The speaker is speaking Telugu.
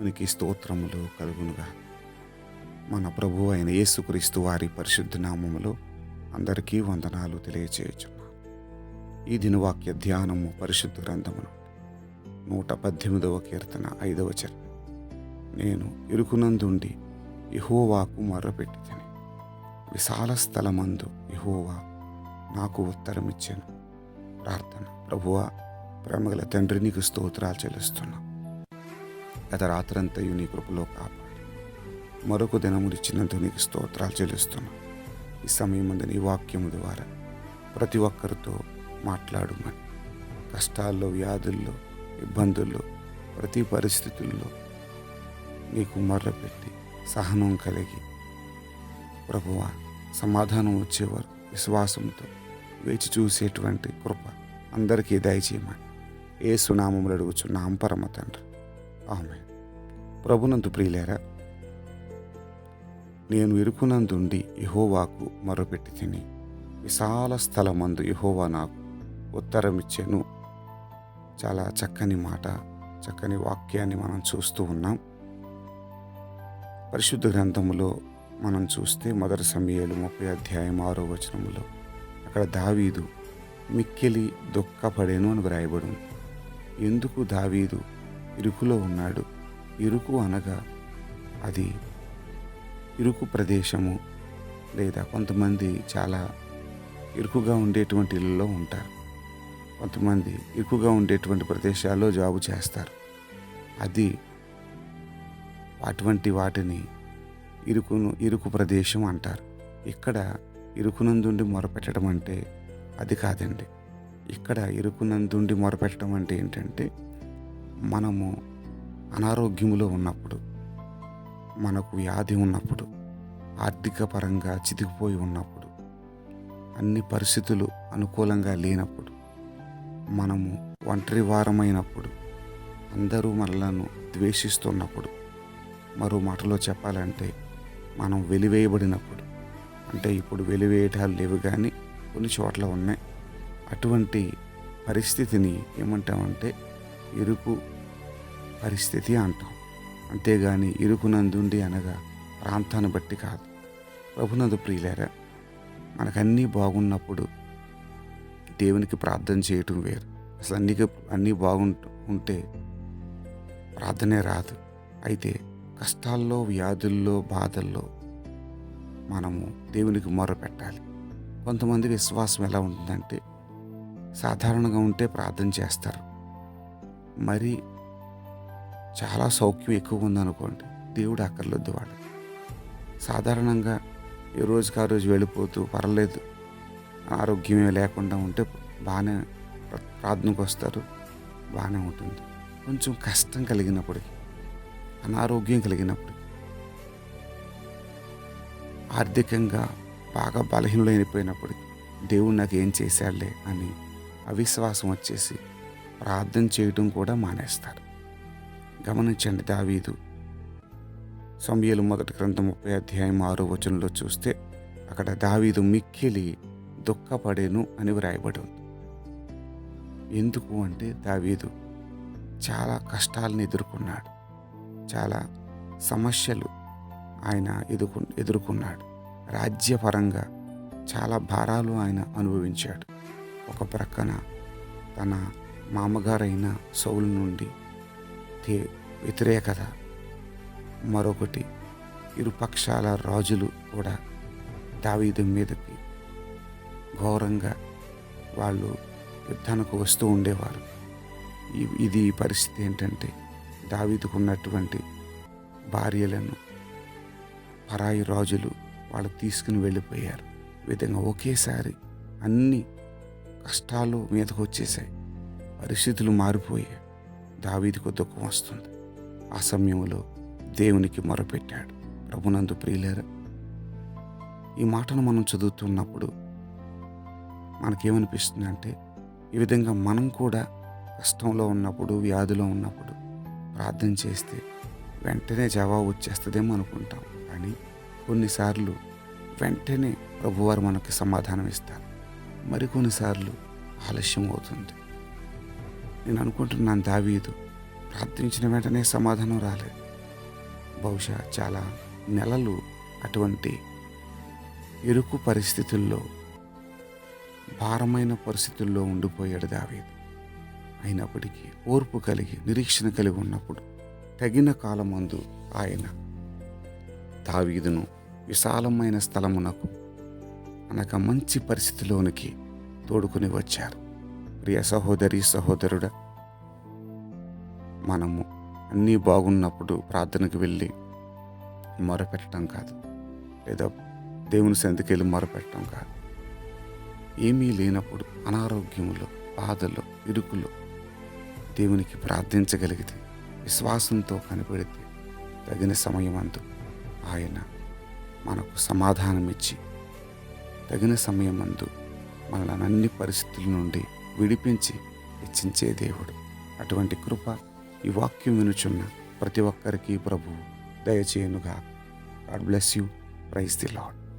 దేవునికి స్తోత్రములు కలుగునుగా. మన ప్రభు అయిన యేసుక్రీస్తు వారి పరిశుద్ధ నామములో అందరికీ వందనాలు తెలియచేయుచున్నాను ఈ దినవాక్య ధ్యానము పరిశుద్ధ గ్రంథమును నూట పద్దెనిమిదవ కీర్తన ఐదవ చరణం. నేను ఇరుకునందుండి ఇహోవాకు మొర్రపెట్టి తిని విశాల స్థలమందు ఇహోవా నాకు ఉత్తరమిచ్చాను. ప్రార్థన ప్రభువా ప్రేమగల తండ్రి నీకు స్తోత్రాలు చెల్లిస్తున్నాను గత రాత్రంతయు నీ కృపలో కాపాడి. మరొక దినమునిచ్చినందుకు నీకు స్తోత్రాలు చెల్లిస్తున్నాం. ఈ సమయం ముందు నీ వాక్యము ద్వారా ప్రతి ఒక్కరితో మాట్లాడుమని. కష్టాల్లో వ్యాధుల్లో ఇబ్బందుల్లో ప్రతి పరిస్థితుల్లో నీకు మర్రపెట్టి సహనం కలిగి ప్రభువా సమాధానం వచ్చేవారు విశ్వాసంతో వేచి చూసేటువంటి కృప అందరికీ దయచేయమని. ఏ సునామములు అడుగుచున్నాం పరమ తండ్రి. ఆమె ప్రభునందు ప్రియులేరా నేను ఇరుకునందుండి ఇహోవాకు మరొపెట్టి తిని విశాల స్థలమందు ఇహోవా నాకు ఉత్తరం ఇచ్చాను చాలా చక్కని మాట చక్కని వాక్యాన్ని మనం చూస్తూ ఉన్నాం. పరిశుద్ధ గ్రంథములో మనం చూస్తే మొదటి సమయాలు ముప్పై అధ్యాయం ఆరో వచనములో అక్కడ దావీదు మిక్కిలి దుఃఖపడేను అని వ్రాయబడి ఎందుకు దావీదు? ఇరుకులో ఉన్నాడు. ఇరుకు అనగా అది ఇరుకు ప్రదేశము లేదా కొంతమంది చాలా ఇరుకుగా ఉండేటువంటి ఇళ్ళలో ఉంటారు. కొంతమంది ఇరుకుగా ఉండేటువంటి ప్రదేశాల్లో జాబు చేస్తారు. అది అటువంటి వాటిని ఇరుకును ఇరుకు ప్రదేశం అంటారు. ఇక్కడ ఇరుకునందుండి మొరపెట్టడం అంటే అది కాదండి. ఇక్కడ ఇరుకునందుండి మొరపెట్టడం అంటే ఏంటంటే మనము అనారోగ్యములో ఉన్నప్పుడు మనకు వ్యాధి ఉన్నప్పుడు ఆర్థిక పరంగా చితికిపోయి ఉన్నప్పుడు అన్ని పరిస్థితులు అనుకూలంగా లేనప్పుడు మనము ఒంటరి వారమైనప్పుడు అందరూ మనలను ద్వేషిస్తున్నప్పుడు మరో మాటలో చెప్పాలంటే మనం వెలివేయబడినప్పుడు అంటే ఇప్పుడు వెలివేయటాలు లేవు కానీ కొన్ని చోట్ల ఉన్నాయి. అటువంటి పరిస్థితిని ఏమంటామంటే ఇరుకు పరిస్థితి అంటాం. అంతేగాని ఇరుకునందుండి అనగా ప్రాంతాన్ని బట్టి కాదు. ప్రభునందు ప్రియులేరా మనకన్నీ బాగున్నప్పుడు దేవునికి ప్రార్థన చేయటం వేరు. అసలు అన్నీ అన్నీ బాగుంటు ఉంటే ప్రార్థనే రాదు. అయితే కష్టాల్లో వ్యాధుల్లో బాధల్లో మనము దేవునికి మొర పెట్టాలి. కొంతమంది విశ్వాసం ఎలా ఉంటుందంటే సాధారణంగా ఉంటే ప్రార్థన చేస్తారు. మరి చాలా సౌఖ్యం ఎక్కువ ఉందనుకోండి దేవుడు అక్కర్లొద్దు వాడు సాధారణంగా ఏ రోజుకి ఆ రోజు వెళ్ళిపోతూ పర్లేదు ఆరోగ్యమే లేకుండా ఉంటే బాగానే ప్రార్థనకు వస్తారు బాగానే ఉంటుంది. కొంచెం కష్టం కలిగినప్పటికీ అనారోగ్యం కలిగినప్పుడు ఆర్థికంగా బాగా బలహీనులైపోయినప్పుడు దేవుడు నాకు ఏం చేశాడులే అని అవిశ్వాసం వచ్చేసి ప్రార్థన చేయడం కూడా మానేస్తారు. గమనించండి దావీదు. సమయలు మొదటి గ్రంథం ముప్పై అధ్యాయం ఆరో వచనంలో చూస్తే అక్కడ దావీదు మిక్కిలి దుఃఖపడేను అని వ్రాయబడి ఉంది. ఎందుకు అంటే దావీదు చాలా కష్టాలను ఎదుర్కొన్నాడు. చాలా సమస్యలు ఆయన ఎదుర్కొ ఎదుర్కొన్నాడు. రాజ్యపరంగా చాలా భారాలు ఆయన అనుభవించాడు. ఒక ప్రక్కన తన మామగారైన సౌలు నుండి వ్యతిరేకత మరొకటి ఇరుపక్షాల రాజులు కూడా దావీదు మీదకి ఘోరంగా వాళ్ళు యుద్ధానికి వస్తూ ఉండేవారు. ఇది పరిస్థితి ఏంటంటే దావీదుకు ఉన్నటువంటి భార్యలను పరాయి రాజులు వాళ్ళు తీసుకుని వెళ్ళిపోయారు. విధంగా ఒకేసారి అన్ని కష్టాలు మీదకు వచ్చేసాయి పరిస్థితులు మారిపోయి దావీదికి దుఃఖం వస్తుంది. ఆ సమయంలో దేవునికి మొరపెట్టాడు. ప్రభునందు ప్రియులేరా ఈ మాటను మనం చదువుతున్నప్పుడు మనకేమనిపిస్తుంది అంటే ఈ విధంగా మనం కూడా కష్టంలో ఉన్నప్పుడు వ్యాధిలో ఉన్నప్పుడు ప్రార్థన చేస్తే వెంటనే జవాబు వచ్చేస్తుందేమో అనుకుంటాం. కానీ కొన్నిసార్లు వెంటనే ప్రభువారు మనకి సమాధానం ఇస్తారు మరికొన్నిసార్లు ఆలస్యం అవుతుంది. నేను అనుకుంటున్నాను దావీదు. ప్రార్థించిన వెంటనే సమాధానం రాలేదు బహుశా చాలా నెలలు అటువంటి ఇరుకు పరిస్థితుల్లో భారమైన పరిస్థితుల్లో ఉండిపోయాడు దావీదు. అయినప్పటికీ ఓర్పు కలిగి నిరీక్షణ కలిగి ఉన్నప్పుడు తగిన కాలమందు ఆయన దావీదును విశాలమైన స్థలమునకు అనగా మంచి పరిస్థితిలోనికి తోడుకుని వచ్చారు. ప్రియ సహోదరి సహోదరుడా మనము అన్నీ బాగున్నప్పుడు ప్రార్థనకు వెళ్ళి మొరపెట్టడం కాదు. లేదా దేవుని సందికి వెళ్ళి మొరపెట్టడం కాదు. ఏమీ లేనప్పుడు అనారోగ్యములో బాధలో ఇరుకులో దేవునికి ప్రార్థించగలిగితే విశ్వాసంతో కనిపెడితే తగిన సమయమందు ఆయన మనకు సమాధానం ఇచ్చి తగిన సమయమందు మనల్ని అన్ని పరిస్థితుల నుండి విడిపించి హెచ్చించే దేవుడు. అటువంటి కృప ఈ వాక్యం వినుచున్న ప్రతి ఒక్కరికి ప్రభువు. దయచేయనుగా God bless you. Praise the lord